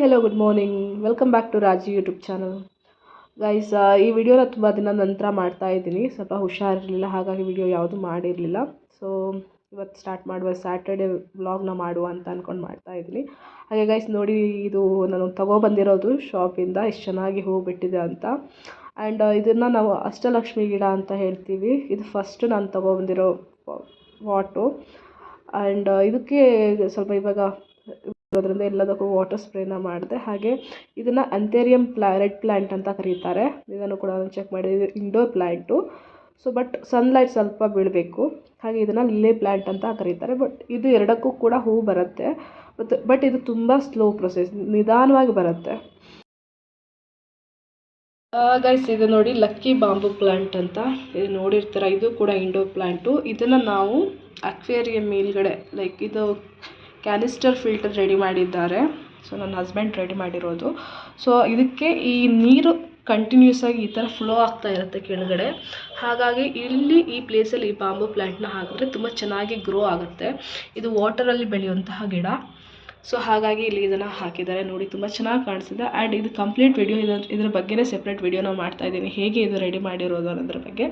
Hello good morning welcome back to Raji YouTube channel guys ಈ ವಿಡಿಯೋನ ತುಂಬ ದಿನ ನಂತರ ಮಾಡ್ತಾ ಇದ್ದೀನಿ. ಸ್ವಲ್ಪ ಹುಷಾರಿರಲಿಲ್ಲ, ಹಾಗಾಗಿ ವಿಡಿಯೋ ಯಾವುದೂ ಮಾಡಿರಲಿಲ್ಲ. ಸೊ ಇವತ್ತು ಸ್ಟಾರ್ಟ್ ಮಾಡುವ ಸ್ಯಾಟರ್ಡೆ ವ್ಲಾಗ್ನ ಮಾಡುವ ಅಂತ ಅಂದ್ಕೊಂಡು ಮಾಡ್ತಾ ಇದ್ದೀನಿ. ಹಾಗೆ ಗೈಸ್ ನೋಡಿ, ಇದು ನಾನು ತೊಗೊಬಂದಿರೋದು ಶಾಪಿಂದ ಎಷ್ಟು ಚೆನ್ನಾಗಿ ಹೂ ಬಿಟ್ಟಿದೆ ಅಂತ ಆ್ಯಂಡ್ ಇದನ್ನು ನಾವು ಅಷ್ಟಲಕ್ಷ್ಮಿ ಗಿಡ ಅಂತ ಹೇಳ್ತೀವಿ. ಇದು ಫಸ್ಟ್ ನಾನು ತಗೊಬಂದಿರೋ ವಾಟು ಆ್ಯಂಡ್ ಇದಕ್ಕೆ ಸ್ವಲ್ಪ ಇವಾಗ ಅದರಿಂದ ಎಲ್ಲದಕ್ಕೂ ವಾಟರ್ ಸ್ಪ್ರೇನ ಮಾಡಿದೆ. ಹಾಗೆ ಇದನ್ನು ಅಂತೇರಿಯಂ ಪ್ಲಾ ರೆಡ್ ಪ್ಲ್ಯಾಂಟ್ ಅಂತ ಕರೀತಾರೆ. ಇದನ್ನು ಕೂಡ ನಾನು ಚೆಕ್ ಮಾಡಿದೆ indoor plant so but sunlight ಸ್ವಲ್ಪ ಬೀಳಬೇಕು. ಹಾಗೆ ಇದನ್ನು ಲಿಲ್ಲಿ ಪ್ಲ್ಯಾಂಟ್ ಅಂತ ಕರೀತಾರೆ. ಬಟ್ ಇದು ಎರಡಕ್ಕೂ ಕೂಡ ಹೂ ಬರುತ್ತೆ. ಮತ್ತು ಬಟ್ ಇದು ತುಂಬ ಸ್ಲೋ ಪ್ರೊಸೆಸ್ ನಿಧಾನವಾಗಿ ಬರುತ್ತೆ. ಗೈಸ್ ಇದು ನೋಡಿ ಲಕ್ಕಿ ಬಾಂಬು ಪ್ಲ್ಯಾಂಟ್ ಅಂತ ಇದು ನೋಡಿರ್ತೀರ? ಇದು ಕೂಡ ಇಂಡೋರ್ ಪ್ಲ್ಯಾಂಟು ಇದನ್ನು ನಾವು ಅಕ್ವೇರಿಯಂ ಮೇಲ್ಗಡೆ ಲೈಕ್ ಇದು ಕ್ಯಾನಿಸ್ಟರ್ ಫಿಲ್ಟರ್ ರೆಡಿ ಮಾಡಿದ್ದಾರೆ. ಸೊ ನನ್ನ ಹಸ್ಬೆಂಡ್ ರೆಡಿ ಮಾಡಿರೋದು. ಸೊ ಇದಕ್ಕೆ ಈ ನೀರು ಕಂಟಿನ್ಯೂಸ್ ಆಗಿ ಈ ಥರ ಫ್ಲೋ ಆಗ್ತಾ ಇರುತ್ತೆ ಕೆಳಗಡೆ. ಹಾಗಾಗಿ ಇಲ್ಲಿ ಈ ಪ್ಲೇಸಲ್ಲಿ ಈ ಬಾಂಬು ಪ್ಲ್ಯಾಂಟ್ನ ಹಾಕಿದ್ರೆ ತುಂಬ ಚೆನ್ನಾಗಿ ಗ್ರೋ ಆಗುತ್ತೆ. ಇದು ವಾಟರಲ್ಲಿ ಬೆಳೆಯುವಂತಹ ಗಿಡ. ಸೊ ಹಾಗಾಗಿ ಇಲ್ಲಿ ಇದನ್ನು ಹಾಕಿದ್ದಾರೆ. ನೋಡಿ, ತುಂಬ ಚೆನ್ನಾಗಿ ಕಾಣಿಸಿದೆ ಆ್ಯಂಡ್ ಇದು ಕಂಪ್ಲೀಟ್ ವಿಡಿಯೋ ಇದರ ಇದ್ರ ಬಗ್ಗೆನೇ ಸೆಪ್ರೇಟ್ ವಿಡಿಯೋನ ಮಾಡ್ತಾ ಇದ್ದೀನಿ. ಹೇಗೆ ಇದು ರೆಡಿ ಮಾಡಿರೋದು ಅನ್ನೋದ್ರ ಬಗ್ಗೆ.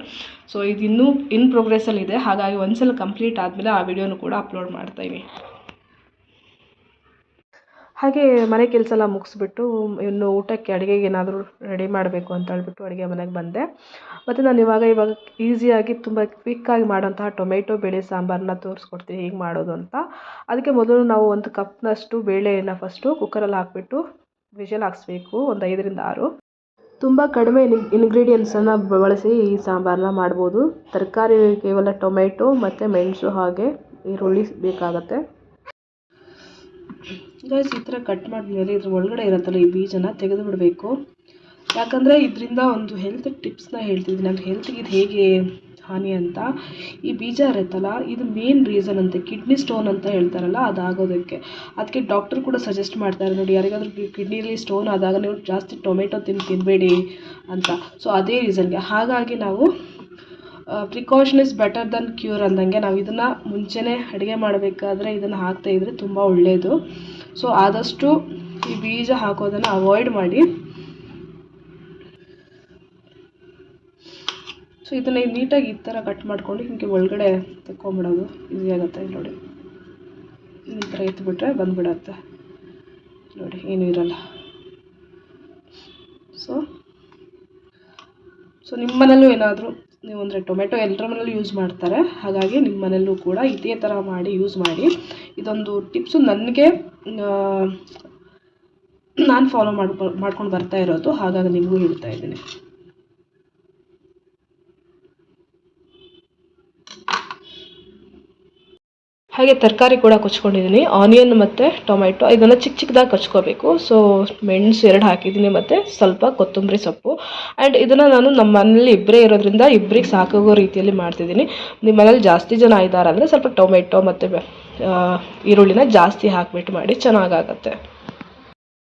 ಸೊ ಇದು ಇನ್ನೂ ಇನ್ ಪ್ರೋಗ್ರೆಸ್ಸಲ್ಲಿದೆ ಹಾಗಾಗಿ ಒಂದ್ಸಲ ಕಂಪ್ಲೀಟ್ ಆದಮೇಲೆ ಆ ವಿಡಿಯೋನು ಕೂಡ ಅಪ್ಲೋಡ್ ಮಾಡ್ತಾಯಿದ್ದೀನಿ ಹಾಗೆ ಮನೆ ಕೆಲಸ ಎಲ್ಲ ಮುಗಿಸ್ಬಿಟ್ಟು, ಇನ್ನು ಊಟಕ್ಕೆ ಅಡುಗೆಗೆ ಏನಾದರೂ ರೆಡಿ ಮಾಡಬೇಕು ಅಂತ ಹೇಳ್ಬಿಟ್ಟು ಅಡುಗೆ ಮನೆಗೆ ಬಂದೆ. ಮತ್ತು ನಾನು ಇವಾಗ ಇವಾಗ ಈಸಿಯಾಗಿ ತುಂಬ ಕ್ವಿಕ್ಕಾಗಿ ಮಾಡೋಂತಹ ಟೊಮೆಟೊ, ಬೇಳೆ, ಸಾಂಬಾರನ್ನ ತೋರಿಸ್ಕೊಡ್ತೀನಿ. ಹೇಗೆ ಮಾಡೋದು ಅಂತ. ಅದಕ್ಕೆ ಮೊದಲು ನಾವು ಒಂದು ಕಪ್ನಷ್ಟು ಬೇಳೆಯನ್ನು ಫಸ್ಟು ಕುಕ್ಕರಲ್ಲಿ ಹಾಕ್ಬಿಟ್ಟು ವಿಷಲ್ ಹಾಕ್ಸ್ಬೇಕು, ಒಂದು ಐದರಿಂದ ಆರು. ತುಂಬ ಕಡಿಮೆ ಇನ್ಗ್ರೀಡಿಯೆಂಟ್ಸನ್ನು ಬಳಸಿ ಈ ಸಾಂಬಾರನ್ನ ಮಾಡ್ಬೋದು. ತರಕಾರಿ ಕೇವಲ ಟೊಮೆಟೊ ಮತ್ತು ಮೆಣಸು ಹಾಗೆ ಈರುಳ್ಳಿ ಬೇಕಾಗುತ್ತೆ. ಗೈಸ್ ಈ ಥರ ಕಟ್ ಮಾಡಿದ್ಮೇಲೆ ಇದ್ರ ಒಳಗಡೆ ಇರುತ್ತಲ್ಲ ಈ ಬೀಜನ ತೆಗೆದು ಬಿಡಬೇಕು ಯಾಕಂದರೆ ಇದರಿಂದ ಒಂದು ಹೆಲ್ತ್ ಟಿಪ್ಸ್ನ ಹೇಳ್ತಿದ್ದೀನಿ. ಹೆಲ್ತ್ ಹೆಲ್ತ್ಗೆ ಇದು ಹೇಗೆ ಹಾನಿ ಅಂತ. ಈ ಬೀಜ ಇರುತ್ತಲ್ಲ, ಇದು ಮೇನ್ ರೀಸನ್ ಅಂತೆ. ಕಿಡ್ನಿ ಸ್ಟೋನ್ ಅಂತ ಹೇಳ್ತಾರಲ್ಲ ಅದಾಗೋದಕ್ಕೆ ಅದಕ್ಕೆ ಡಾಕ್ಟರ್ ಕೂಡ ಸಜೆಸ್ಟ್ ಮಾಡ್ತಾರೆ ನೋಡಿ, ಯಾರಿಗಾದ್ರೂ ಕಿಡ್ನಿಲಿ ಸ್ಟೋನ್ ಆದಾಗ ನೀವು ಜಾಸ್ತಿ ಟೊಮೆಟೊ ತಿಂದು ತಿನ್ನಬೇಡಿ ಅಂತ. ಸೊ ಅದೇ ರೀಸನ್ಗೆ ಹಾಗಾಗಿ ನಾವು precaution is better than cure ಅಂದಂಗೆ ನಾವು ಇದನ್ನು ಮುಂಚೆನೇ ಅಡುಗೆ ಮಾಡಬೇಕಾದ್ರೆ ಇದನ್ನು ಹಾಕ್ತಾಯಿದ್ರೆ ತುಂಬ ಒಳ್ಳೆಯದು ಸೊ ಆದಷ್ಟು ಈ ಬೀಜ ಹಾಕೋದನ್ನು ಅವಾಯ್ಡ್ ಮಾಡಿ. ಸೊ ಇದನ್ನು ನೀಟಾಗಿ ಈ ಥರ ಕಟ್ ಮಾಡಿಕೊಂಡು ಹಿಂಗೆ ಒಳಗಡೆ ತೆಕ್ಕೊಂಬಿಡೋದು ಈಸಿ ಆಗುತ್ತೆ ನೋಡಿ. ಈ ಥರ ಎತ್ಬಿಟ್ರೆ ಬಂದುಬಿಡತ್ತೆ. ನೋಡಿ, ಏನೂ ಇರಲ್ಲ. ಸೊ ಸೊ ನಿಮ್ಮ ಮನೇಲೂ ಏನಾದರೂ ನೀವು ಅಂದರೆ ಟೊಮೆಟೊ ಎಲ್ಲರ ಮನೇಲೂ ಯೂಸ್ ಮಾಡ್ತಾರೆ. ಹಾಗಾಗಿ ನಿಮ್ಮ ಮನೆಯಲ್ಲೂ ಕೂಡ ಇದೇ ಥರ ಮಾಡಿ ಯೂಸ್ ಮಾಡಿ. ಇದೊಂದು ಟಿಪ್ಸು ನನಗೆ ನಾನು ಫಾಲೋ ಮಾಡ್ಕೊ ಮಾಡ್ಕೊಂಡು ಬರ್ತಾ ಇರೋದು, ಹಾಗಾಗಿ ನಿಮಗೂ ಹೇಳ್ತಾ ಇದ್ದೀನಿ. ಹಾಗೆ ತರಕಾರಿ ಕೂಡ ಕೊಚ್ಕೊಂಡಿದ್ದೀನಿ ಆನಿಯನ್ ಮತ್ತು ಟೊಮೆಟೊ ಇದನ್ನು ಚಿಕ್ಕ ಚಿಕ್ಕದಾಗಿ ಕಚ್ಕೋಬೇಕು. ಸೊ ಮೆಣಸು ಎರಡು ಹಾಕಿದ್ದೀನಿ ಮತ್ತು ಸ್ವಲ್ಪ ಕೊತ್ತಂಬರಿ ಸೊಪ್ಪು. ಆ್ಯಂಡ್ ಇದನ್ನು ನಾನು ನಮ್ಮ ಮನೇಲಿ ಇಬ್ಬರೇ ಇರೋದ್ರಿಂದ ಇಬ್ಬರಿಗೆ ಸಾಕಾಗೋ ರೀತಿಯಲ್ಲಿ ಮಾಡ್ತಿದ್ದೀನಿ ನಿಮ್ಮ ಮನೇಲಿ ಜಾಸ್ತಿ ಜನ ಇದ್ದಾರೆ ಅಂದರೆ ಸ್ವಲ್ಪ ಟೊಮೆಟೊ ಮತ್ತು ಈರುಳ್ಳಿನ ಜಾಸ್ತಿ ಹಾಕಿಬಿಟ್ಟು ಮಾಡಿ ಚೆನ್ನಾಗಾಗತ್ತೆ.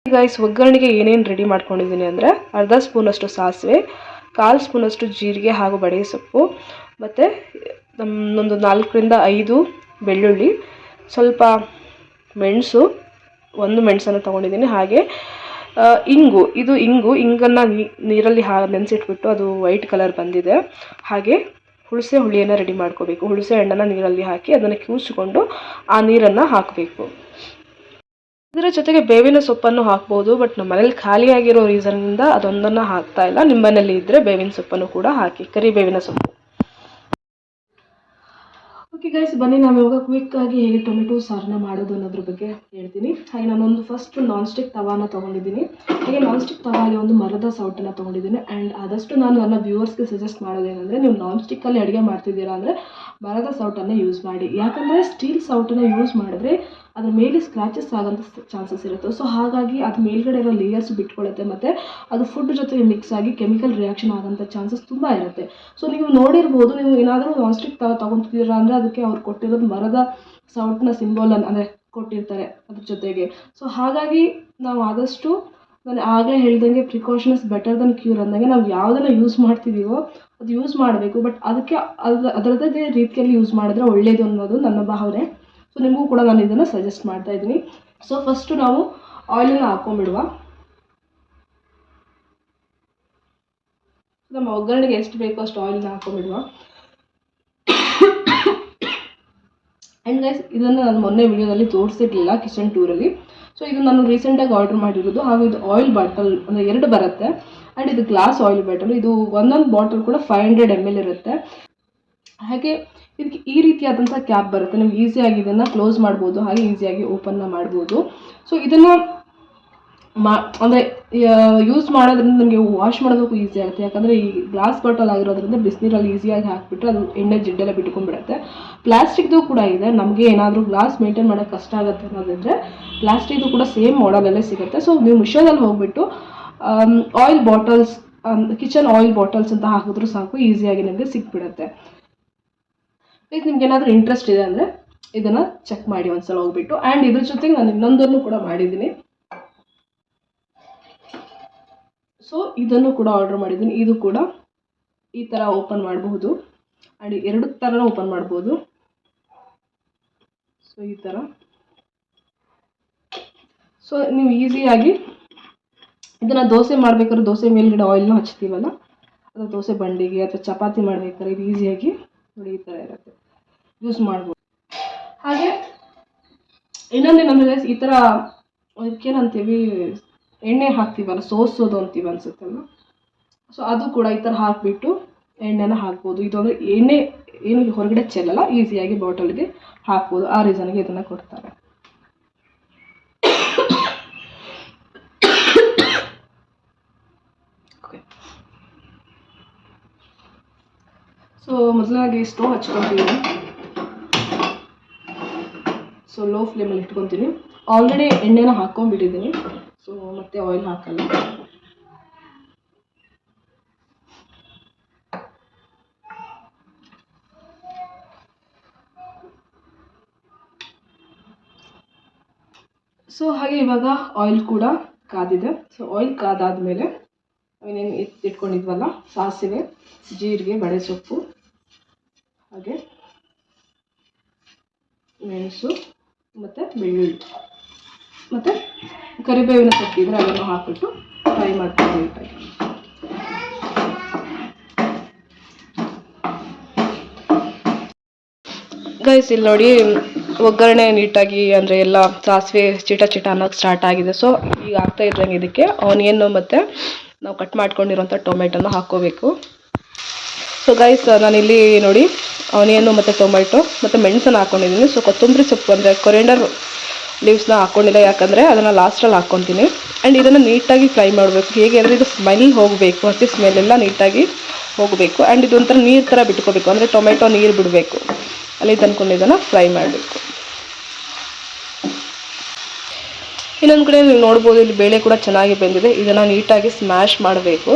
ಗಾಯ್ಸ್ ಒಗ್ಗರಣೆಗೆ ಏನೇನು ರೆಡಿ ಮಾಡ್ಕೊಂಡಿದ್ದೀನಿ ಅಂದರೆ ಅರ್ಧ ಸ್ಪೂನಷ್ಟು ಸಾಸಿವೆ, ಕಾಲು ಸ್ಪೂನಷ್ಟು ಜೀರಿಗೆ ಹಾಗೂ ಬಡೆ ಸೊಪ್ಪು, ಮತ್ತು ನಮ್ಮೊಂದು ನಾಲ್ಕರಿಂದ ಐದು ಬೆಳ್ಳುಳ್ಳಿ, ಸ್ವಲ್ಪ ಮೆಣಸು, ಒಂದು ಮೆಣಸನ್ನು ತೊಗೊಂಡಿದ್ದೀನಿ. ಹಾಗೆ ಇಂಗು, ಇದು ಇಂಗು, ಇಂಗನ್ನು ನೀರಲ್ಲಿ ಹಾ, ನೆನೆಸಿಟ್ಬಿಟ್ಟು ಅದು ವೈಟ್ ಕಲರ್ ಬಂದಿದೆ. ಹಾಗೆ ಹುಣಸೆ ಹುಳಿಯನ್ನು ರೆಡಿ ಮಾಡ್ಕೋಬೇಕು. ಹುಳಸೆ ಹಣ್ಣನ್ನು ನೀರಲ್ಲಿ ಹಾಕಿ ಅದನ್ನು ಕಿವುಚಿಕೊಂಡು ಆ ನೀರನ್ನು ಹಾಕಬೇಕು. ಇದರ ಜೊತೆಗೆ ಬೇವಿನ ಸೊಪ್ಪನ್ನು ಹಾಕ್ಬೋದು ಬಟ್ ನಮ್ಮ ಮನೇಲಿ ಖಾಲಿಯಾಗಿರೋ ರೀಸನ್ನಿಂದ ಅದೊಂದನ್ನು ಹಾಕ್ತಾ ಇಲ್ಲ. ನಿಮ್ಮ ಮನೇಲಿ ಇದ್ದರೆ ಬೇವಿನ ಸೊಪ್ಪನ್ನು ಕೂಡ ಹಾಕಿ, ಕರಿಬೇವಿನ ಸೊಪ್ಪು. ಓಕೆ ಗೈಸ್ ಬನ್ನಿ, ನಾವು ಇವಾಗ ಕ್ವಿಕ್ಕಾಗಿ ಹೇಗೆ ಟೊಮೆಟೊ ಸಾರನ್ನ ಮಾಡೋದು ಅನ್ನೋದ್ರ ಬಗ್ಗೆ ಹೇಳ್ತೀನಿ. ಹಾಗೆ ನಾನೊಂದು ಫಸ್ಟ್ ನಾನ್ ಸ್ಟಿಕ್ ತವಾನ ತೊಗೊಂಡಿದ್ದೀನಿ. ಹಾಗೆ ನಾನ್ ಸ್ಟಿಕ್ ತವಾಗೆ ಒಂದು ಮರದ ಸೌಟನ್ನು ತೊಗೊಂಡಿದ್ದೀನಿ. ಆ್ಯಂಡ್ ಆದಷ್ಟು ನಾನು ನನ್ನ ವ್ಯೂವರ್ಸ್ಗೆ ಸಜೆಸ್ಟ್ ಮಾಡೋದೇನೆಂದರೆ ನೀವು ನಾನ್ ಸ್ಟಿಕ್ಕಲ್ಲಿ ಅಡುಗೆ ಮಾಡ್ತಿದ್ದೀರಾ ಅಂದರೆ ಮರದ ಸೌಟನ್ನು ಯೂಸ್ ಮಾಡಿ. ಯಾಕಂದರೆ ಸ್ಟೀಲ್ ಸೌಟನ್ನು ಯೂಸ್ ಮಾಡಿದ್ರೆ ಅದ್ರ ಮೇಲೆ ಸ್ಕ್ರ್ಯಾಚಸ್ ಆಗೋಂಥ ಚಾನ್ಸಸ್ ಇರುತ್ತೆ. ಸೊ ಹಾಗಾಗಿ ಅದು ಮೇಲ್ಗಡೆ ಇರೋ ಲೇಯರ್ಸ್ ಬಿಟ್ಕೊಳ್ಳುತ್ತೆ ಮತ್ತು ಅದು ಫುಡ್ ಜೊತೆ ಮಿಕ್ಸ್ ಆಗಿ ಕೆಮಿಕಲ್ ರಿಯಾಕ್ಷನ್ ಆಗೋಂಥ ಚಾನ್ಸಸ್ ತುಂಬ ಇರುತ್ತೆ. ಸೊ ನೀವು ನೋಡಿರ್ಬೋದು, ನೀವು ಏನಾದರೂ ನಾನ್ ಸ್ಟಿಕ್ ತವ ತೊಗೊತಿದ್ದೀರಾ ಅಂದರೆ ಅದಕ್ಕೆ ಅವ್ರು ಕೊಟ್ಟಿರೋದು ಮರದ ಸೌಟ್ನ ಸಿಂಬಲನ್ನು ಅಂದರೆ ಕೊಟ್ಟಿರ್ತಾರೆ ಅದ್ರ ಜೊತೆಗೆ. ಸೊ ಹಾಗಾಗಿ ನಾವು ಆದಷ್ಟು ನಾನು ಆಗಲೇ ಹೇಳ್ದಂಗೆ ಪ್ರಿಕಾಷನ್ಸ್ ಬೆಟರ್ ದನ್ ಕ್ಯೂರ್ ಅಂದಂಗೆ ನಾವು ಯಾವುದನ್ನು ಯೂಸ್ ಮಾಡ್ತಿದ್ದೀವೋ ಅದು ಯೂಸ್ ಮಾಡಬೇಕು. ಬಟ್ ಅದಕ್ಕೆ ಅದ್ರ ಅದರದ್ದೇ ರೀತಿಯಲ್ಲಿ ಯೂಸ್ ಮಾಡಿದ್ರೆ ಒಳ್ಳೆಯದು ಅನ್ನೋದು ನನ್ನ ಭಾವನೆ. ಸೊ ನಿಮಗೂ ಕೂಡ ನಾನು ಇದನ್ನು ಸಜೆಸ್ಟ್ ಮಾಡ್ತಾ ಇದ್ದೀನಿ. ಸೊ ಫಸ್ಟು ನಾವು ಆಯಿಲನ್ನು ಹಾಕೊಂಡ್ಬಿಡುವ. ನಮ್ಮ ಒಗ್ಗರಣೆಗೆ ಎಷ್ಟು ಬೇಕೋ ಅಷ್ಟು ಆಯಿಲ್ನ ಹಾಕೊಂಡ್ಬಿಡುವ. ಆ್ಯಂಡ್ ಗೈಸ್ ಇದನ್ನು ನಾನು ಮೊನ್ನೆ ವಿಡಿಯೋದಲ್ಲಿ ತೋರಿಸಿರ್ಲಿಲ್ಲ ಕಿಚನ್ ಟೂರಲ್ಲಿ ಸೊ ಇದು ನಾನು ರೀಸೆಂಟಾಗಿ ಆರ್ಡರ್ ಮಾಡಿರೋದು. ಹಾಗೂ ಇದು ಆಯಿಲ್ ಬಾಟಲ್ ಅಂದರೆ ಎರಡು ಬರುತ್ತೆ. ಆ್ಯಂಡ್ ಇದು ಗ್ಲಾಸ್ ಆಯಿಲ್ ಬಾಟಲ್ ಇದು ಒಂದೊಂದು ಬಾಟಲ್ ಕೂಡ ಫೈವ್ ಹಂಡ್ರೆಡ್ ಎಂ ಎಲ್ ಇರುತ್ತೆ. ಹಾಗೆ ಇದಕ್ಕೆ ಈ ರೀತಿಯಾದಂಥ ಕ್ಯಾಪ್ ಬರುತ್ತೆ. ನೀವು ಈಸಿಯಾಗಿ ಇದನ್ನು ಕ್ಲೋಸ್ ಮಾಡ್ಬೋದು, ಹಾಗೆ ಈಸಿಯಾಗಿ ಓಪನ್ನ ಮಾಡ್ಬೋದು. ಸೊ ಇದನ್ನು ಮಾ, ಅಂದರೆ ಯೂಸ್ ಮಾಡೋದ್ರಿಂದ ನಮಗೆ ವಾಶ್ ಮಾಡೋದಕ್ಕೂ ಈಸಿ ಆಗುತ್ತೆ. ಯಾಕಂದರೆ ಈ ಗ್ಲಾಸ್ ಬಾಟಲ್ ಆಗಿರೋದ್ರಿಂದ ಬಿಸಿನೀರಲ್ಲಿ ಈಸಿಯಾಗಿ ಹಾಕಿಬಿಟ್ರೆ ಅದು ಎಣ್ಣೆ ಜಿಡ್ಡೆಲ್ಲ ಬಿಟ್ಕೊಂಡ್ಬಿಡುತ್ತೆ. ಪ್ಲಾಸ್ಟಿಕ್ದು ಕೂಡ ಇದೆ. ನಮಗೆ ಏನಾದರೂ ಗ್ಲಾಸ್ ಮೇಂಟೈನ್ ಮಾಡೋಕ್ಕೆ ಕಷ್ಟ ಆಗುತ್ತೆ ಅನ್ನೋದಿದ್ರೆ ಪ್ಲಾಸ್ಟಿಕ್ದು ಕೂಡ ಸೇಮ್ ಮಾಡಲಲ್ಲೇ ಸಿಗುತ್ತೆ. ಸೊ ನೀವು ಮಿಶೋದಲ್ಲಿ ಹೋಗ್ಬಿಟ್ಟು oil bottles kitchen oil bottles ಅಂತ ಹಾಕಿದ್ರೂ ಸಾಕು ಈಸಿಯಾಗಿ ನಮಗೆ ಸಿಕ್ಬಿಡುತ್ತೆ. ಈಗ ನಿಮ್ಗೆ ಏನಾದರೂ ಇಂಟ್ರೆಸ್ಟ್ ಇದೆ ಅಂದರೆ ಇದನ್ನು ಚೆಕ್ ಮಾಡಿ ಒಂದ್ಸಲ ಹೋಗ್ಬಿಟ್ಟು. ಆ್ಯಂಡ್ ಇದ್ರ ಜೊತೆಗೆ ನಾನು ಇನ್ನೊಂದನ್ನು ಕೂಡ ಮಾಡಿದ್ದೀನಿ. ಸೊ ಇದನ್ನು ಕೂಡ ಆರ್ಡರ್ ಮಾಡಿದ್ದೀನಿ. ಇದು ಕೂಡ ಈ ಥರ ಓಪನ್ ಮಾಡಬಹುದು. ಆ್ಯಂಡ್ ಎರಡು ಥರ ಓಪನ್ ಮಾಡ್ಬೋದು ಸೊ ಈ ಥರ ಸೊ ನೀವು ಈಸಿಯಾಗಿ ಇದನ್ನು ದೋಸೆ ಮಾಡ್ಬೇಕಾದ್ರೆ ದೋಸೆ ಮೇಲ್ಗಡೆ ಆಯಿಲ್ನ ಹಚ್ತೀವಲ್ಲ? ಅಥವಾ ದೋಸೆ ಬಂಡಿಗೆ ಅಥವಾ ಚಪಾತಿ ಮಾಡ್ಬೇಕಾದ್ರೆ ಇದು ಈಸಿಯಾಗಿ ನೋಡಿ ಈ ಥರ ಇರುತ್ತೆ. ಯೂಸ್ ಮಾಡ್ಬೋದು. ಹಾಗೆ ಇನ್ನೊಂದೇನಂದರೆ ಈ ಥರ ಅದಕ್ಕೇನಂತೀವಿ, ಎಣ್ಣೆ ಹಾಕ್ತೀವಲ್ಲ, ಸೋಸೋದು ಅಂತೀವಿ ಅನ್ಸುತ್ತಲ್ಲ ಸೊ ಅದು ಕೂಡ ಈ ಥರ ಹಾಕಿಬಿಟ್ಟು ಎಣ್ಣೆನ ಹಾಕ್ಬೋದು. ಇದು ಎಣ್ಣೆ ಏನು ಹೊರಗಡೆ ಚೆಲ್ಲಲ್ಲ ಈಸಿಯಾಗಿ ಬಾಟಲ್ಗೆ ಹಾಕ್ಬೋದು. ಆ ರೀಸನ್ಗೆ ಇದನ್ನು ಕೊಡ್ತಾರೆ. ಸೊ ಮೊದಲಾಗಿ ಸ್ಟೋವ್ ಹಚ್ಕೊತೀನಿ. ಸೊ ಲೋ ಫ್ಲೇಮಲ್ಲಿ ಇಟ್ಕೊತೀನಿ. ಆಲ್ರೆಡಿ ಎಣ್ಣೆನ ಹಾಕ್ಕೊಂಡ್ಬಿಟ್ಟಿದ್ದೀನಿ. ಸೊ ಮತ್ತೆ ಆಯಿಲ್ ಹಾಕಲ್ಲ. ಸೊ ಹಾಗೆ ಇವಾಗ ಆಯಿಲ್ ಕೂಡ ಕಾದಿದೆ. ಸೊ ಆಯಿಲ್ ಕಾದಾದ್ಮೇಲೆ ಏನೇನು ಇಟ್ಕೊಂಡಿದ್ವಲ್ಲ, ಸಾಸಿವೆ, ಜೀರಿಗೆ, ಬಡೆ ಸೊಪ್ಪು ಹಾಗೆ ಮೆಣಸು, ಮತ್ತು ಬೆಳ್ಳುಳ್ಳಿ. ಮತ್ತು ಕರಿಬೇವಿನ ಸೊಪ್ಪಿದ್ರೆ ಅದನ್ನು ಹಾಕಿಬಿಟ್ಟು ಫ್ರೈ ನೀಟಾಗಿ ಗೈಸ್ ಇಲ್ಲಿ ನೋಡಿ, ಒಗ್ಗರಣೆ ನೀಟಾಗಿ ಅಂದರೆ ಎಲ್ಲ ಸಾಸಿವೆ ಚಿಟ ಚಿಟ ಅನ್ನೋಕ್ಕೆ ಸ್ಟಾರ್ಟ್ ಆಗಿದೆ. ಸೊ ಈಗ ಆಗ್ತಾ ಇದ್ದಂಗೆ ಇದಕ್ಕೆ ಆನಿಯನ್ನು ಮತ್ತು ನಾವು ಕಟ್ ಮಾಡ್ಕೊಂಡಿರೋಂಥ ಟೊಮೆಟೊನ ಹಾಕ್ಕೋಬೇಕು. ಸೊ ಗೈಸ್ ನಾನಿಲ್ಲಿ ನೋಡಿ ಆನಿಯನ್ನು ಮತ್ತು ಟೊಮೆಟೊ ಮತ್ತು ಮೆಣಸನ್ನು ಹಾಕ್ಕೊಂಡಿದ್ದೀನಿ ಸೊ ಕೊತ್ತಂಬರಿ ಸೊಪ್ಪು ಅಂದರೆ ಕೊರಿಯಂಡರ್ ಲೀವ್ಸ್ನ ಹಾಕ್ಕೊಂಡಿಲ್ಲ ಯಾಕಂದರೆ ಅದನ್ನು ಲಾಸ್ಟಲ್ಲಿ ಹಾಕ್ಕೊತೀನಿ. ಆ್ಯಂಡ್ ಇದನ್ನು ನೀಟಾಗಿ ಫ್ರೈ ಮಾಡಬೇಕು. ಹೇಗೆ ಅಂದರೆ ಇದು ಸ್ಮೆಲ್ ಹೋಗಬೇಕು. ಹಸಿ ಸ್ಮೆಲ್ಲೆಲ್ಲ ನೀಟಾಗಿ ಹೋಗಬೇಕು. ಆ್ಯಂಡ್ ಇದೊಂಥರ ನೀರು ಥರ ಬಿಟ್ಕೋಬೇಕು. ಅಂದರೆ ಟೊಮೆಟೊ ನೀರು ಬಿಡಬೇಕು. ಅಲ್ಲಿ ತಂದ್ಕೊಂಡು ಇದನ್ನು ಫ್ರೈ ಮಾಡಬೇಕು. ಇನ್ನೊಂದು ಕಡೆ ನೀವು ನೋಡ್ಬೋದು, ಇಲ್ಲಿ ಬೇಳೆ ಕೂಡ ಚೆನ್ನಾಗಿ ಬೆಂದಿದೆ. ಇದನ್ನು ನೀಟಾಗಿ ಸ್ಮ್ಯಾಶ್ ಮಾಡಬೇಕು.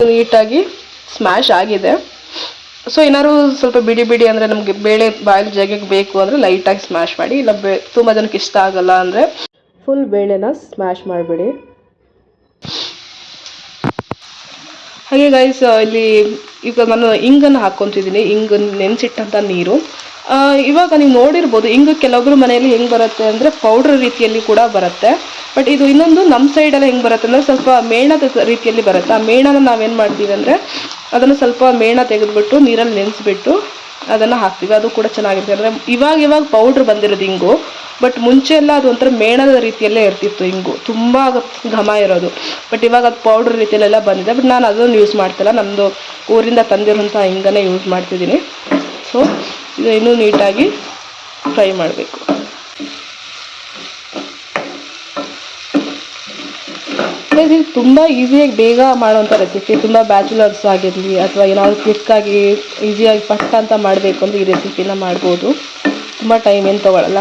ನೀಟಾಗಿ ಸ್ಮ್ಯಾಶ್ ಆಗಿದೆ. ಸೊ ಏನಾದ್ರು ಸ್ವಲ್ಪ ಬಿಡಿ ಬಿಡಿ ಅಂದರೆ ನಮಗೆ ಬೇಳೆ ಬಾಯಲ್ಲಿ ಜಾಗಕ್ಕೆ ಬೇಕು ಅಂದರೆ ಲೈಟಾಗಿ ಸ್ಮ್ಯಾಶ್ ಮಾಡಿ, ಇಲ್ಲ ಬೇ, ತುಂಬ ಜನಕ್ಕೆ ಇಷ್ಟ ಆಗಲ್ಲ ಅಂದರೆ ಫುಲ್ ಬೇಳೆನ ಸ್ಮ್ಯಾಶ್ ಮಾಡಿಬಿಡಿ. ಹಾಗೆ ಗೈಸ್ ಇಲ್ಲಿ ಈಗ ನಾನು ಇಂಗನ್ನು ಹಾಕ್ಕೊತಿದ್ದೀನಿ. ಇಂಗ್ ನೆನೆಸಿಟ್ಟಂಥ ನೀರು. ಇವಾಗ ನೀವು ನೋಡಿರ್ಬೋದು, ಇಂಗು ಕೆಲವೊಬ್ರು ಮನೆಯಲ್ಲಿ ಹೆಂಗೆ ಬರುತ್ತೆ ಅಂದರೆ ಪೌಡ್ರ್ ರೀತಿಯಲ್ಲಿ ಕೂಡ ಬರುತ್ತೆ. ಬಟ್ ಇದು ಇನ್ನೊಂದು ನಮ್ಮ ಸೈಡೆಲ್ಲ ಹೆಂಗೆ ಬರುತ್ತೆ ಅಂದರೆ ಸ್ವಲ್ಪ ಮೇಣದ ರೀತಿಯಲ್ಲಿ ಬರುತ್ತೆ. ಆ ಮೇಣನ ನಾವೇನು ಮಾಡ್ತೀವಿ ಅಂದರೆ ಅದನ್ನು ಸ್ವಲ್ಪ ಮೇಣ ತೆಗೆದುಬಿಟ್ಟು ನೀರಲ್ಲಿ ನೆನೆಸ್ಬಿಟ್ಟು ಅದನ್ನು ಹಾಕ್ತೀವಿ. ಅದು ಕೂಡ ಚೆನ್ನಾಗಿರುತ್ತೆ. ಅಂದರೆ ಇವಾಗ ಇವಾಗ ಪೌಡ್ರ್ ಬಂದಿರೋದು ಇಂಗು ಬಟ್ ಮುಂಚೆ ಎಲ್ಲ ಅದು ಒಂಥರ ಮೇಣದ ರೀತಿಯಲ್ಲೇ ಇರ್ತಿತ್ತು ಇಂಗು. ತುಂಬ ಘಮ ಇರೋದು. ಬಟ್ ಇವಾಗ ಅದು ಪೌಡ್ರ್ ರೀತಿಯಲ್ಲೆಲ್ಲ ಬಂದಿದೆ. ಬಟ್ ನಾನು ಅದನ್ನು ಯೂಸ್ ಮಾಡ್ತಿಲ್ಲ. ನಮ್ಮದು ಊರಿಂದ ತಂದಿರೋಂಥ ಇಂಗನ್ನೇ ಯೂಸ್ ಮಾಡ್ತಿದ್ದೀನಿ. ಸೊ ಇದು ಇನ್ನೂ ನೀಟಾಗಿ ಫ್ರೈ ಮಾಡಬೇಕು. ಇದು ತುಂಬ ಈಸಿಯಾಗಿ ಬೇಗ ಮಾಡುವಂಥ ರೆಸಿಪಿ ತುಂಬ ಬ್ಯಾಚುಲರ್ಸ್ ಆಗಿರಲಿ ಅಥವಾ ಏನಾದರೂ ಕ್ವಿಕ್ಕಾಗಿ ಈಸಿಯಾಗಿ ಫಸ್ಟ್ ಅಂತ ಮಾಡಬೇಕು ಅಂದರೆ ಈ ರೆಸಿಪಿನ ಮಾಡ್ಬೋದು. ತುಂಬ ಟೈಮ್ ಏನು ತೊಗೊಳಲ್ಲ.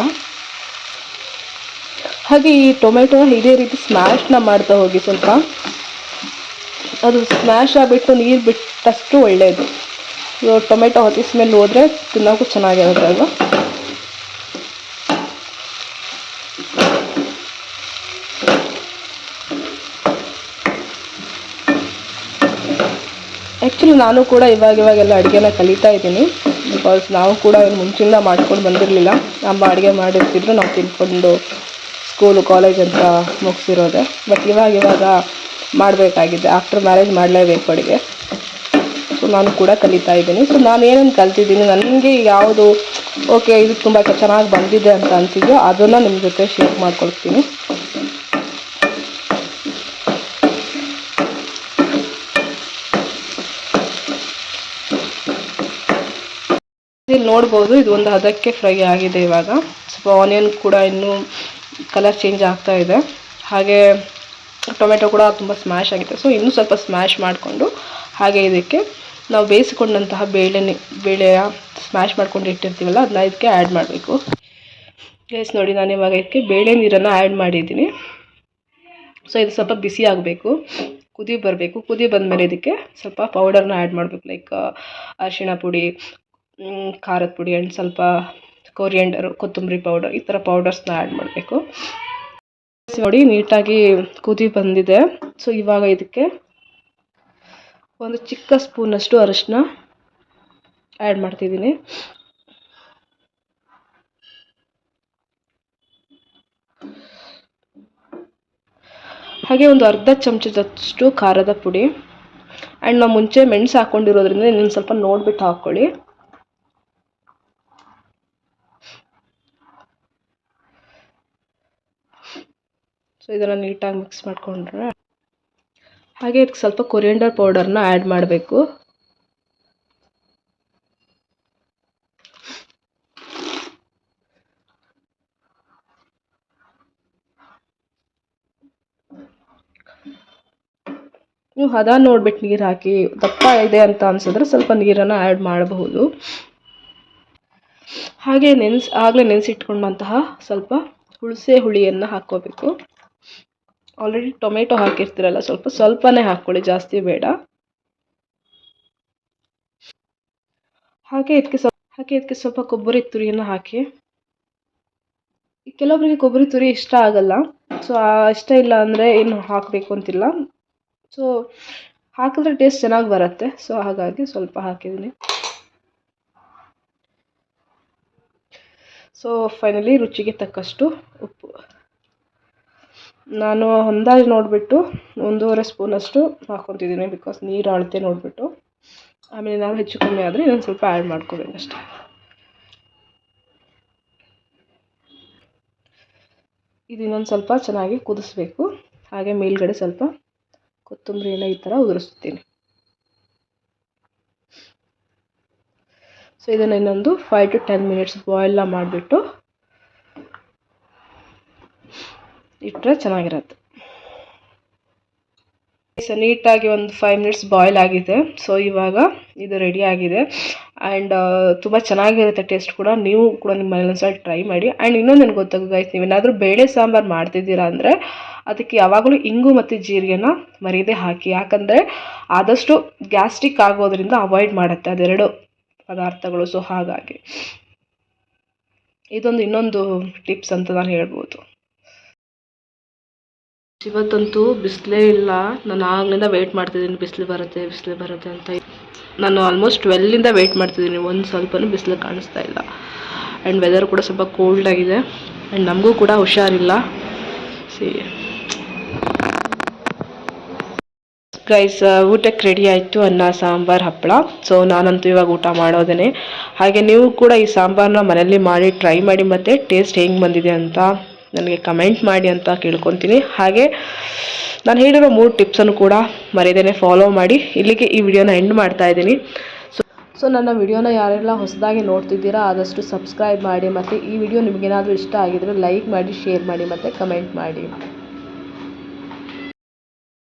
ಹಾಗೆ ಈ ಟೊಮೆಟೊನ ಇದೇ ರೀತಿ ಸ್ಮ್ಯಾಶ್ನ ಮಾಡ್ತಾ ಹೋಗಿ ಸ್ವಲ್ಪ. ಅದು ಸ್ಮ್ಯಾಶ್ ಆಗಿಬಿಟ್ಟು ನೀರು ಬಿಟ್ಟಷ್ಟು ಒಳ್ಳೆಯದು ಟೊಮೆಟೊ ಹೊತ್ತಿಸ್ ಮೇಲೆ ಹೋದರೆ ತಿನ್ನೋಕ್ಕೂ ಚೆನ್ನಾಗಿರುತ್ತೆ ಅಲ್ವಾ? ಆ್ಯಕ್ಚುಲಿ ನಾನು ಕೂಡ ಇವಾಗ ಇವಾಗೆಲ್ಲ ಅಡುಗೆನ ಕಲಿತಾ ಇದ್ದೀನಿ. ಬಿಕಾಸ್ ನಾವು ಕೂಡ ಮುಂಚಿಂದ ಮಾಡ್ಕೊಂಡು ಬಂದಿರಲಿಲ್ಲ. ನಮ್ಮ ಅಡುಗೆ ಮಾಡಿರ್ತಿದ್ರು, ನಾವು ತಿನ್ಕೊಂಡು ಸ್ಕೂಲು ಕಾಲೇಜ್ ಅಂತ ಮುಗಿಸಿರೋದೆ. ಬಟ್ ಇವಾಗ ಇವಾಗ ಮಾಡಬೇಕಾಗಿದೆ. ಆಫ್ಟರ್ ಮ್ಯಾರೇಜ್ ಮಾಡಲೇಬೇಕು ಅಡುಗೆ. ಸೊ ನಾನು ಕೂಡ ಕಲಿತಾ ಇದ್ದೀನಿ. ಸೊ ನಾನು ಏನೇನು ಕಲ್ತಿದ್ದೀನಿ? ನನಗೆ ಯಾವುದು ಓಕೆ ಇದು ತುಂಬ ಚೆನ್ನಾಗಿ ಬಂದಿದೆ ಅಂತ ಅನಿಸಿದ್ಯೋ, ಅದನ್ನು ನಿಮ್ಮ ಜೊತೆ ಶೇರ್ ಮಾಡ್ಕೊಳ್ತೀನಿ. ನೋಡ್ಬೋದು. ಇದು ಒಂದು ಹದಕ್ಕೆ ಫ್ರೈ ಆಗಿದೆ ಇವಾಗ. ಸ್ವಲ್ಪ ಆನಿಯನ್ ಕೂಡ ಇನ್ನೂ ಕಲರ್ ಚೇಂಜ್ ಆಗ್ತಾ ಇದೆ. ಹಾಗೆ ಟೊಮೆಟೊ ಕೂಡ ತುಂಬ ಸ್ಮ್ಯಾಶ್ ಆಗಿದೆ. ಸೊ ಇನ್ನೂ ಸ್ವಲ್ಪ ಸ್ಮ್ಯಾಶ್ ಮಾಡಿಕೊಂಡು ಹಾಗೆ ಇದಕ್ಕೆ ನಾವು ಬೇಯಿಸಿಕೊಂಡಂತಹ ಬೇಳೆ ಬೇಳೆಯ ಸ್ಮ್ಯಾಶ್ ಮಾಡ್ಕೊಂಡು ಇಟ್ಟಿರ್ತೀವಲ್ಲ, ಅದನ್ನ ಇದಕ್ಕೆ ಆ್ಯಡ್ ಮಾಡಬೇಕು. ಗೈಸ್ ನೋಡಿ, ನಾನು ಇವಾಗ ಇದಕ್ಕೆ ಬೇಳೆ ನೀರನ್ನು ಆ್ಯಡ್ ಮಾಡಿದ್ದೀನಿ. ಸೊ ಇದು ಸ್ವಲ್ಪ ಬಿಸಿ ಆಗಬೇಕು. ಕುದಿ ಬರಬೇಕು. ಕುದಿ ಬಂದಮೇಲೆ ಇದಕ್ಕೆ ಸ್ವಲ್ಪ ಪೌಡರ್ನ ಆ್ಯಡ್ ಮಾಡಬೇಕು. ಲೈಕ್ ಅರಿಶಿಣ ಪುಡಿ ಖಾರದ ಪುಡಿ ಆ್ಯಂಡ್ ಸ್ವಲ್ಪ ಕೊರಿಯಂಡರು ಕೊತ್ತಂಬರಿ ಪೌಡರ್ ಈ ಥರ ಪೌಡರ್ಸ್ನ ಆ್ಯಡ್ ಮಾಡಬೇಕು. ನೋಡಿ, ನೀಟಾಗಿ ಕುದಿ ಬಂದಿದೆ. ಸೊ ಇವಾಗ ಇದಕ್ಕೆ ಒಂದು ಚಿಕ್ಕ ಸ್ಪೂನಷ್ಟು ಅರಿಶಿನ ಆ್ಯಡ್ ಮಾಡ್ತಿದ್ದೀನಿ. ಹಾಗೆ ಒಂದು ಅರ್ಧ ಚಮಚದಷ್ಟು ಖಾರದ ಪುಡಿ. ಆ್ಯಂಡ್ ನಾವು ಮುಂಚೆ ಮೆಣಸು ಹಾಕ್ಕೊಂಡಿರೋದ್ರಿಂದ ಇನ್ನೊಂದು ಸ್ವಲ್ಪ ನೋಡಿಬಿಟ್ಟು ಹಾಕ್ಕೊಳ್ಳಿ ಸೊ ಇದನ್ನು ನೀಟಾಗಿ ಮಿಕ್ಸ್ ಮಾಡಿಕೊಂಡ್ರೆ ಹಾಗೆ ಇದಕ್ಕೆ ಸ್ವಲ್ಪ ಕೊರಿಯಂಡರ್ ಪೌಡರ್ನ ಆ್ಯಡ್ ಮಾಡಬೇಕು. ನೀವು ಹದ ನೋಡ್ಬಿಟ್ಟು ನೀರು ಹಾಕಿ, ದಪ್ಪ ಇದೆ ಅಂತ ಅನ್ಸಿದ್ರೆ ಸ್ವಲ್ಪ ನೀರನ್ನು ಆ್ಯಡ್ ಮಾಡಬಹುದು. ಹಾಗೆ ನೆನೆಸಿ, ಆಗಲೇ ನೆನೆಸಿಟ್ಕೊಂಡಂತಹ ಸ್ವಲ್ಪ ಹುಳಸೆ ಹುಳಿಯನ್ನು ಹಾಕ್ಕೋಬೇಕು. ಆಲ್ರೆಡಿ ಟೊಮೆಟೊ ಹಾಕಿರ್ತೀರಲ್ಲ, ಸ್ವಲ್ಪ ಸ್ವಲ್ಪನೇ ಹಾಕ್ಕೊಳ್ಳಿ, ಜಾಸ್ತಿ ಬೇಡ. ಹಾಗೆ ಇದಕ್ಕೆ ಸ್ವಲ್ಪ, ಹಾಗೆ ಇದಕ್ಕೆ ಸ್ವಲ್ಪ ಕೊಬ್ಬರಿ ತುರಿಯನ್ನು ಹಾಕಿ. ಕೆಲವೊಬ್ಬರಿಗೆ ಕೊಬ್ಬರಿ ತುರಿ ಇಷ್ಟ ಆಗಲ್ಲ, ಸೊ ಇಷ್ಟ ಇಲ್ಲ ಅಂದರೆ ಏನು ಹಾಕಬೇಕು ಅಂತಿಲ್ಲ. ಸೊ ಹಾಕಿದ್ರೆ ಟೇಸ್ಟ್ ಚೆನ್ನಾಗಿ ಬರುತ್ತೆ, ಸೊ ಹಾಗಾಗಿ ಸ್ವಲ್ಪ ಹಾಕಿದ್ದೀನಿ. ಸೊ ಫೈನಲಿ ರುಚಿಗೆ ತಕ್ಕಷ್ಟು ಉಪ್ಪು. ನಾನು ಅಂದಾಜು ನೋಡಿಬಿಟ್ಟು ಒಂದೂವರೆ ಸ್ಪೂನಷ್ಟು ಹಾಕ್ಕೊತಿದ್ದೀನಿ ಬಿಕಾಸ್ ನೀರು ಅಳತೆ ನೋಡಿಬಿಟ್ಟು. ಆಮೇಲೆ ನಾವು ಹೆಚ್ಚು ಕಮ್ಮಿ ಆದರೆ ಇನ್ನೊಂದು ಸ್ವಲ್ಪ ಆ್ಯಡ್ ಮಾಡ್ಕೋಬೇಕಷ್ಟೆ ಇದು ಇನ್ನೊಂದು ಸ್ವಲ್ಪ ಚೆನ್ನಾಗಿ ಕುದಿಸ್ಬೇಕು. ಹಾಗೆ ಮೇಲ್ಗಡೆ ಸ್ವಲ್ಪ ಕೊತ್ತಂಬರಿನ ಈ ಥರ ಉದುರಿಸ್ತೀನಿ. ಸೊ ಇದನ್ನು ಇನ್ನೊಂದು five to ten minutes boil ಮಾಡಿಬಿಟ್ಟು ಇಟ್ಟರೆ ಚೆನ್ನಾಗಿರುತ್ತೆ. ಸೊ ನೀಟಾಗಿ ಒಂದು ಫೈವ್ ಮಿನಿಟ್ಸ್ ಬಾಯ್ಲ್ ಆಗಿದೆ. ಸೊ ಇವಾಗ ಇದು ರೆಡಿ ಆಗಿದೆ. ಆ್ಯಂಡ್ ತುಂಬ ಚೆನ್ನಾಗಿರುತ್ತೆ ಟೇಸ್ಟ್ ಕೂಡ. ನೀವು ಕೂಡ ನಿಮ್ಮ ಮನೇಲಿ ಒಂದ್ಸಲ ಟ್ರೈ ಮಾಡಿ. ಆ್ಯಂಡ್ ಇನ್ನೊಂದು ನನಗೆ ಗೊತ್ತಾಗ ಗೈಸ್ ನೀವೇನಾದರೂ ಬೇಳೆ ಸಾಂಬಾರು ಮಾಡ್ತಿದ್ದೀರಾ ಅಂದರೆ, ಅದಕ್ಕೆ ಯಾವಾಗಲೂ ಇಂಗು ಮತ್ತು ಜೀರಿಗೆನ ಮರೀದೆ ಹಾಕಿ. ಯಾಕಂದರೆ, ಆದಷ್ಟು ಗ್ಯಾಸ್ಟ್ರಿಕ್ ಆಗೋದ್ರಿಂದ ಅವಾಯ್ಡ್ ಮಾಡುತ್ತೆ ಅದೆರಡು ಪದಾರ್ಥಗಳು. ಸೊ ಹಾಗಾಗಿ. ಇದೊಂದು ಇನ್ನೊಂದು ಟಿಪ್ಸ್ ಅಂತ ನಾನು ಹೇಳ್ಬೋದು. ಇವತ್ತಂತೂ ಬಿಸಿಲೇ ಇಲ್ಲ. ನಾನು ಆಗ್ಲಿಂದ ವೆಯ್ಟ್ ಮಾಡ್ತಿದ್ದೀನಿ. ಬಿಸಿಲು ಬರುತ್ತೆ ಬಿಸಿಲು ಬರುತ್ತೆ ಅಂತ. ನಾನು ಆಲ್ಮೋಸ್ಟ್ ಟ್ವೆಲ್ಲಿಂದ ವೆಯ್ಟ್ ಮಾಡ್ತಿದ್ದೀನಿ. ಒಂದು ಸ್ವಲ್ಪನೂ ಬಿಸಿಲು ಕಾಣಿಸ್ತಾ ಇಲ್ಲ. ಆ್ಯಂಡ್ ವೆದರ್ ಕೂಡ ಸ್ವಲ್ಪ ಕೋಲ್ಡ್ ಆಗಿದೆ. ಆ್ಯಂಡ್ ನಮಗೂ ಕೂಡ ಹುಷಾರಿಲ್ಲ. ಸಿ ಗೈಸ್ ಊಟಕ್ಕೆ ರೆಡಿ ಆಯಿತು ಅನ್ನ, ಸಾಂಬಾರು, ಹಪ್ಪಳ. ಸೊ ನಾನಂತೂ ಇವಾಗ ಊಟ ಮಾಡೋದೇನೆ. ಹಾಗೆ ನೀವು ಕೂಡ ಈ ಸಾಂಬಾರನ್ನ ಮನೆಯಲ್ಲಿ ಮಾಡಿ ಟ್ರೈ ಮಾಡಿ ಮತ್ತು ಟೇಸ್ಟ್ ಹೆಂಗೆ ಬಂದಿದೆ ಅಂತ. ನನಗೆ ಕಮೆಂಟ್ ಮಾಡಿ ಅಂತ ಕೇಳ್ಕೊತೀನಿ. ಹಾಗೆ ನಾನು ಹೇಳಿರೋ ಮೂರು ಟಿಪ್ಸನ್ನು ಕೂಡ ಮರೆಯದೇ ಫಾಲೋ ಮಾಡಿ. ಇಲ್ಲಿಗೆ ಈ ವಿಡಿಯೋನ ಎಂಡ್ ಮಾಡ್ತಾ ಇದ್ದೀನಿ. ಸೊ ಸೊ ನನ್ನ ವಿಡಿಯೋನ ಯಾರೆಲ್ಲ ಹೊಸದಾಗಿ ನೋಡ್ತಿದ್ದೀರಾ, ಆದಷ್ಟು ಸಬ್ಸ್ಕ್ರೈಬ್ ಮಾಡಿ. ಮತ್ತು ಈ ವಿಡಿಯೋ ನಿಮಗೇನಾದರೂ ಇಷ್ಟ ಆಗಿದ್ರೆ ಲೈಕ್ ಮಾಡಿ ಶೇರ್ ಮಾಡಿ, ಮತ್ತು ಕಮೆಂಟ್ ಮಾಡಿ.